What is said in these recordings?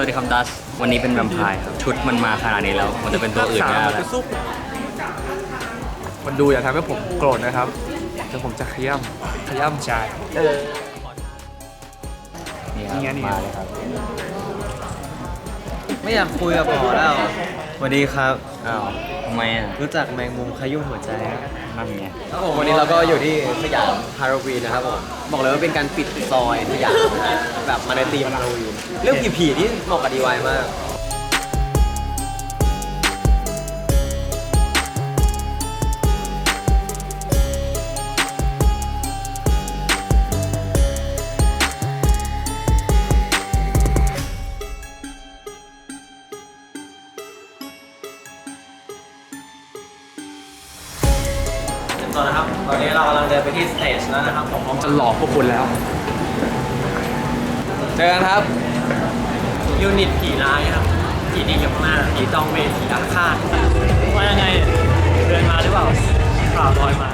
วัสดีครับดัส วันนี้เป็นแวมไพร์ครับ ชุดมันมาขนาดนี้แล้ว มันจะเป็นตัวอื่นไม่ได้มันแล้จะวสู้มันดูอย่าทำให้ผมโกรธนะครับเดี๋ยวผมจะขย้ำขย้ำใจนี่ครับนี่ไงนี่ไงมาเลยครับ ไม่อยากคุยกับหมอแล้ว สวัสดีครับ อ้าวทำไมอะรู้จักแมงมุมขยุ่มหัวใจครับนั่นไงครับผมวันนี้เราก็อยู่ที่สยามฮาโลวีนนะครับผมบอกเลยว่าเป็นการปิดซอยสยามนะแบบมาในธีมฮาโลวีนเรื่องผีๆที่เหมาะกับดีวายมาก ตอนนะครับ ตอนนี้เรากำลังเดินไปที่สเตจแล้วนะครับผมผมจะหลอกพวกคุณแล้ว เจอกันครับ ยูนิตผีร้ายครับผีดีอยู่ข้างหน้าผีจองเวรผีด้านข้างว่ายังไง เดินมาหรือเปล่าข่าวลอยมา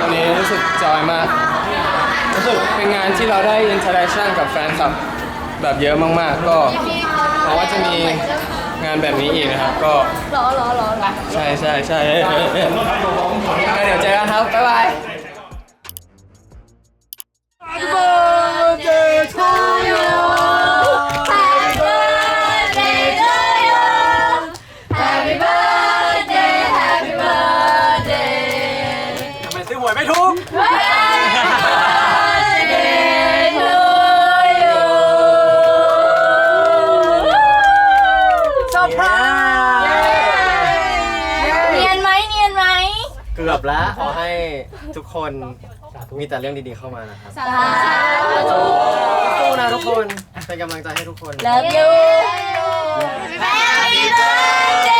วันนี้รู้สึกจอยมาก รู้สึกเป็นงานที่เราได้อินเทอร์แอคชั่นกับแฟนคลับแบบเยอะมากๆ ก็หวังว่าจะมีงานแบบนี้อีกนะครับ ก็รอรอรอใช่ใช่ใช่งั้นเดี๋ยวเจอกันครับ บ๊ายบาย เกือบแล้ว ขอให้ทุกคนมีแต่เรื่องดีๆเข้ามานะครับสาธุสู้นะทุกคน เป็นกำลังใจให้ทุกคน Love you Happy birthday